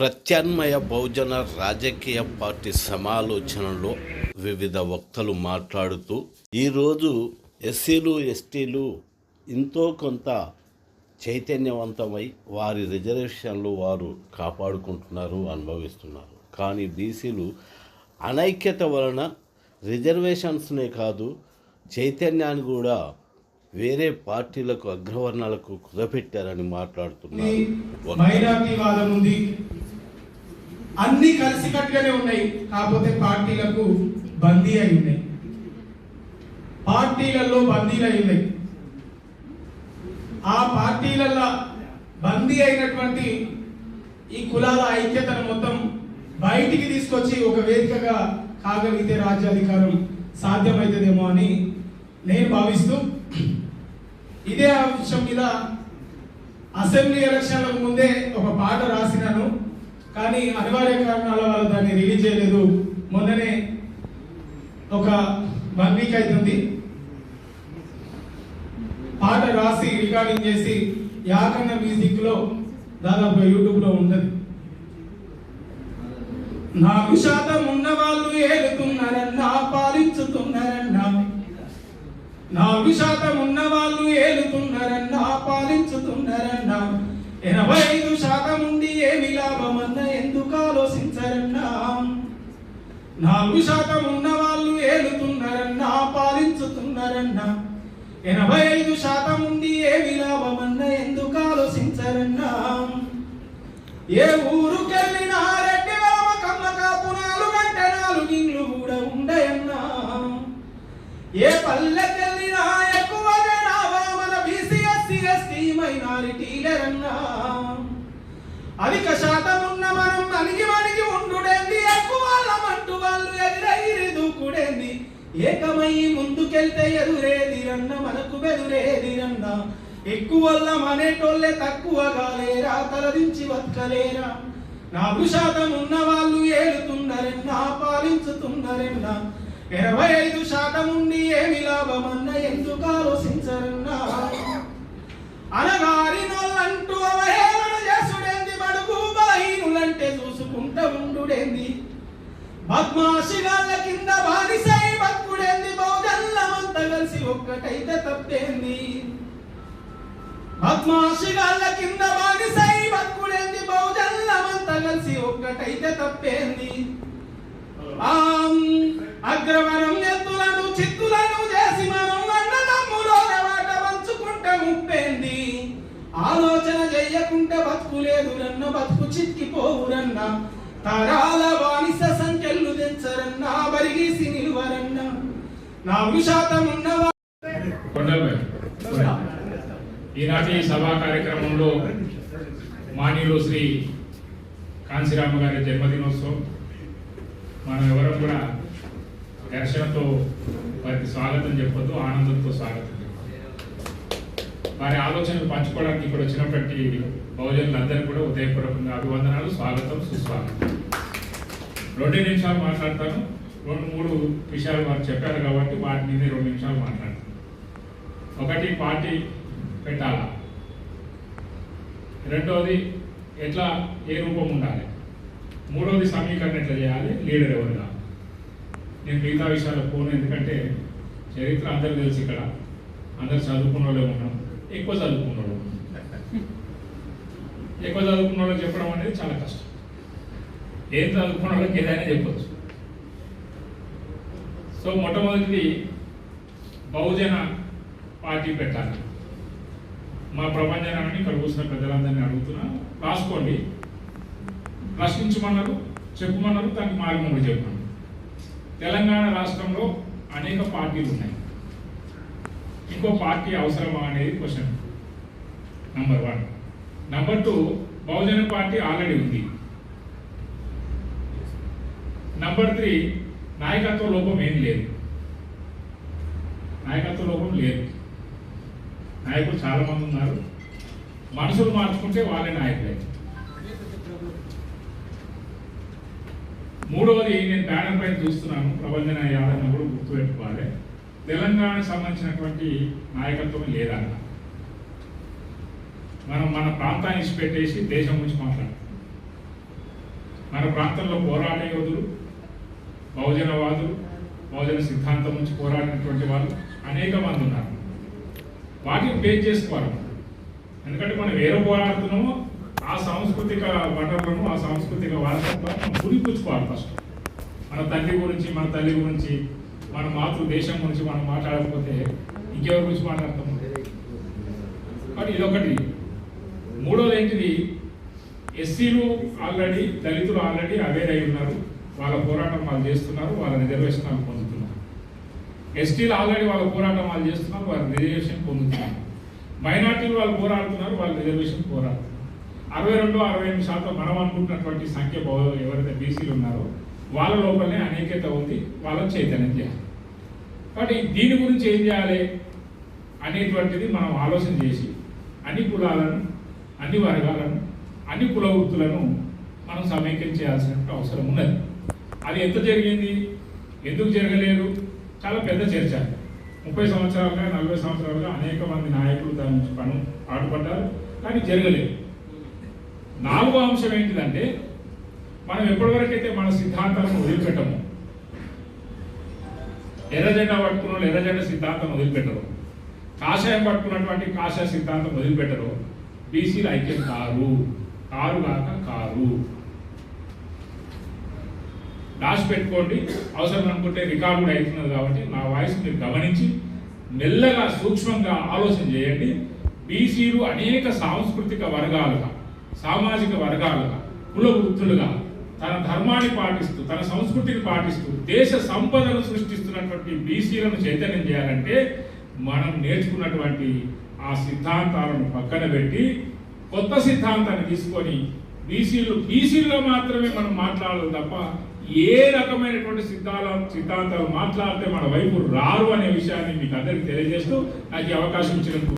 ప్రత్యామ్నాయ బహుజన రాజకీయ పార్టీ సమాలోచనలో వివిధ వక్తలు మాట్లాడుతూ ఈరోజు ఎస్సీలు ఎస్టీలు ఎంతో కొంత చైతన్యవంతమై వారి రిజర్వేషన్లు వారు కాపాడుకుంటున్నారు అనుభవిస్తున్నారు. కానీ బీసీలు అనైక్యత వలన రిజర్వేషన్స్నే కాదు చైతన్యాన్ని కూడా వేరే పార్టీలకు అగ్రవర్ణాలకు కుదపెట్టారని మాట్లాడుతున్నారు. వక్తలు. మైనార్టీవాదం ఉంది. అన్ని కలిసికట్టుగానే ఉన్నాయి. కాకపోతే పార్టీలకు బందీ అయి ఉన్నాయి. పార్టీలలో బందీలు అయి ఉన్నాయి. ఆ పార్టీలలో బందీ అయినటువంటి ఈ కులాల ఐక్యతను మొత్తం బయటికి తీసుకొచ్చి ఒక వేదికగా కాగలిగితే రాజ్యాధికారం సాధ్యమవుతుందేమో అని నేను భావిస్తూ ఇదే అంశం మీద అసెంబ్లీ ఎలక్షన్లకు ముందే ఒక పాట రాసినాను. కానీ అనివార్య కారణాల వల్ల దాన్ని రిలీజ్ చేయలేదు. మొన్ననే ఒక వన్ వీక్ అవుతుంది పాట రాసి రికార్డింగ్ చేసి యాకన్న మ్యూజిక్లో దాదాపు యూట్యూబ్లో ఉంటుంది. నాకు శాతం ఉన్న వాళ్ళు ఏలుతున్నారన్నా పాలించుతున్నారన్నా నాలుగు శాతం ఉన్న వాళ్ళు ఏలుతున్నారన్న పాలించుతున్నారన్న. ఎనభై ఐదు శాతం ఉండి ఏమి లాభమన్న ఎందుకు ఆలోచించరన్నా? నాలుగు శాతం ఉన్న వాళ్ళు ఏలుతున్నారన్న పాలించుతున్నారన్న. ఎనభై ఐదు శాతం ఉండి ఏమి లాభమన్న ఎందుకు ఆలోచించరన్నా? ఏ ఊరుకెళ్ళినా రెడ్డి వేల కమ్మ కాపునాలు గంట నాలుగు ఇండ్లు కూడా ఉండయన్నా. ఏ పల్లె మైనారిటీలరన్నా. అధిక శాతం ఉన్న మనం అణిగి మణిగి ఉండుడేంది? ఎక్కువ మంటూ వాళ్ళు ఎదురైరి దూకుడేంది ఏకమై ముందుకెళ్తే ఎదురేదిరన్న మనకు బెదురేదిరన్న. ఎక్కువ మనేటోళ్ళే తక్కువగా లేరా? తలదించి బతకలేరా? నాలుగు శాతం ఉన్న వాళ్ళు ఏలుతున్నారన్నా పాలించుతున్నారన్నా. ఇరవై ఐదు శాతం ఉండి ఏమి లాభమన్న? ఎందుకు బద్మాషిగాళ్ళ కింద బానిసై భక్తుడేంది? బౌద్ధల్లమంతా కలిసి ఒక్కటైతే తప్పేంది? బద్మాషిగాళ్ళ కింద బానిసై బతుకుడేంది బౌద్ధల్లమంతా కలిసి ఒక్కటైతే తప్పేంది? ఆం అగ్రవరం ఎత్తులను చిత్తులను చేసి మనం అన్నదమ్ములో వాట పంచుకుంటే ముప్పేంది? ఆలోచన చెయ్యకుంటే బతుకులేదు రన్న బతుకు చిక్కిపోవురన్నా. తరాల బానిస సంఖ్యలు తెచ్చరన్న బరిగేసి నిలువరన్న. నా శాతం ఉన్నవా ఈనాటి సభా కార్యక్రమంలో మానీయులు శ్రీ కాంశీరామ గారి జన్మదినోత్సవం. మనం ఎవరం కూడా ఘర్షణతో వారికి స్వాగతం చెప్పొద్దు ఆనందంతో స్వాగతం వారి ఆలోచనలు పంచుకోవడానికి ఇక్కడ వచ్చినటువంటి బహుజనులందరికీ కూడా ఉదయపూర్వకంగా అభివందనాలు స్వాగతం సుస్వాగతం. రెండు నిమిషాలు మాట్లాడతాను. రెండు మూడు విషయాలు వారు చెప్పారు కాబట్టి వాటి మీద రెండు నిమిషాలు మాట్లాడతాను. ఒకటి పార్టీ పెట్టాలా? రెండవది ఎట్లా ఏ రూపం ఉండాలి? మూడవది సమీకరణ ఎట్లా చేయాలి? లీడర్ ఎవరు కావాలి? నేను మిగతా విషయాలు పోను ఎందుకంటే చరిత్ర అందరూ తెలుసు ఇక్కడ. అందరు చదువుకున్న వాళ్ళే ఉన్నాం. ఎక్కువ చదువుకున్న వాళ్ళు ఉన్నాం. ఎక్కువ చదువుకున్న వాళ్ళకి చెప్పడం అనేది చాలా కష్టం. ఏం చదువుకున్న వాళ్ళకి ఏదైనా చెప్పచ్చు. సో మొట్టమొదటిది బహుజన పార్టీ పెట్టాలి. మా ప్రపంచాన్ని ఇక్కడ కూర్చున్న పెద్దలందరినీ అడుగుతున్నా. రాసుకోండి. ప్రశ్నించమన్నారు చెప్పమన్నారు దానికి మార్గం కూడా చెప్పమన్నారు తెలంగాణ రాష్ట్రంలో అనేక పార్టీలు ఉన్నాయి. ఇంకో పార్టీ అవసరమా అనేది question. Number one number two Bahujan party already ఉంది. నంబర్ త్రీ నాయకత్వ లోపం ఏం లేదు. నాయకత్వ లోపం లేదు. నాయకులు చాలామంది ఉన్నారు. మనసులు మార్చుకుంటే వాళ్ళే నాయకులే. మూడవది నేను బ్యానర్ పైన చూస్తున్నాను. ప్రబంధన యాదవ్ కూడా గుర్తుపెట్టుకోవాలి. తెలంగాణకు సంబంధించినటువంటి నాయకత్వం లేదన్న మనం మన ప్రాంతాన్ని ఇచ్చిపెట్టేసి దేశం గురించి మాట్లాడుతాం మన ప్రాంతంలో పోరాట యోధులు బహుజనవాదులు బహుజన సిద్ధాంతం నుంచి పోరాడినటువంటి వాళ్ళు అనేక మంది ఉన్నారు. వాటిని బేస్ చేసుకోవాలి ఎందుకంటే మనం వేరే పోరాడుతున్నామో ఆ సాంస్కృతిక వనరులను ఆ సాంస్కృతిక వారసత్వాన్ని మనం గురిపుచ్చుకోవాలి ఫస్ట్ మన తండ్రి గురించి మన తల్లి గురించి మన మాతృ దేశం గురించి మనం మాట్లాడకపోతే ఇంకెవరి గురించి మాట్లాడతాము? కానీ ఇదొకటి. మూడోది ఏంటిది? ఎస్సీలు ఆల్రెడీ దళితులు ఆల్రెడీ అవేర్ అయి ఉన్నారు. వాళ్ళ పోరాటం వాళ్ళు చేస్తున్నారు వాళ్ళ రిజర్వేషన్ వాళ్ళు పొందుతున్నారు. ఎస్టీలు ఆల్రెడీ వాళ్ళ పోరాటం వాళ్ళు చేస్తున్నారు వాళ్ళ రిజర్వేషన్ పొందుతున్నారు. మైనార్టీలు వాళ్ళు పోరాడుతున్నారు వాళ్ళ రిజర్వేషన్ పోరాడుతున్నారు. అరవై రెండు అరవై ఎనిమిది శాతం మనం అనుకుంటున్నటువంటి సంఖ్య ఎవరైతే బీసీలు ఉన్నారో వాళ్ళ లోపలనే అనేకత ఉంది వాళ్ళని చైతన్యం చేయాలి. కాబట్టి దీని గురించి ఏం చేయాలి అనేటువంటిది మనం ఆలోచన చేసి అన్ని కులాలను అన్ని వర్గాలను అన్ని కుల వృత్తులను మనం సమైక్యం అవసరం ఉన్నది. అది ఎంత జరిగింది? ఎందుకు జరగలేదు? చాలా పెద్ద చర్చ. ముప్పై సంవత్సరాలుగా నలభై సంవత్సరాలుగా అనేక మంది నాయకులు దాని నుంచి పను పాటుపడ్డారు కానీ జరగలేదు. నాలుగో అంశం ఏంటిదంటే మనం ఎప్పటివరకైతే మన సిద్ధాంతాలను వదిలిపెట్టము ఎర్రజెండా పట్టుకున్న వాళ్ళు ఎర్రజెండా సిద్ధాంతం వదిలిపెట్టరు. కాషాయం పట్టుకున్నటువంటి కాషాయ సిద్ధాంతం వదిలిపెట్టరు. బీసీలు ఐక్యం కారు. కారు కాక కారు. దాచిపెట్టుకోండి అవసరం అనుకుంటే రికార్డు కూడా అవుతున్నది కాబట్టి నా వాయిస్ మీరు గమనించి మెల్లగా సూక్ష్మంగా ఆలోచన చేయండి. బీసీలు అనేక సాంస్కృతిక వర్గాలుగా సామాజిక వర్గాలుగా కులవృత్తులుగా తన ధర్మాన్ని పాటిస్తూ తన సంస్కృతిని పాటిస్తూ దేశ సంపదను సృష్టిస్తున్నటువంటి బీసీలను చైతన్యం చేయాలంటే మనం నేర్చుకున్నటువంటి ఆ సిద్ధాంతాలను పక్కన పెట్టి కొత్త సిద్ధాంతాన్ని తీసుకొని బీసీలు బీసీలుగా మాత్రమే మనం మాట్లాడాలి తప్ప ఏ రకమైనటువంటి సిద్ధాంతం సిద్ధాంతాలు మాట్లాడితే మన వైపు రారు అనే విషయాన్ని మీకు అందరికి తెలియజేస్తూ నాకు అవకాశం ఇచ్చినందుకు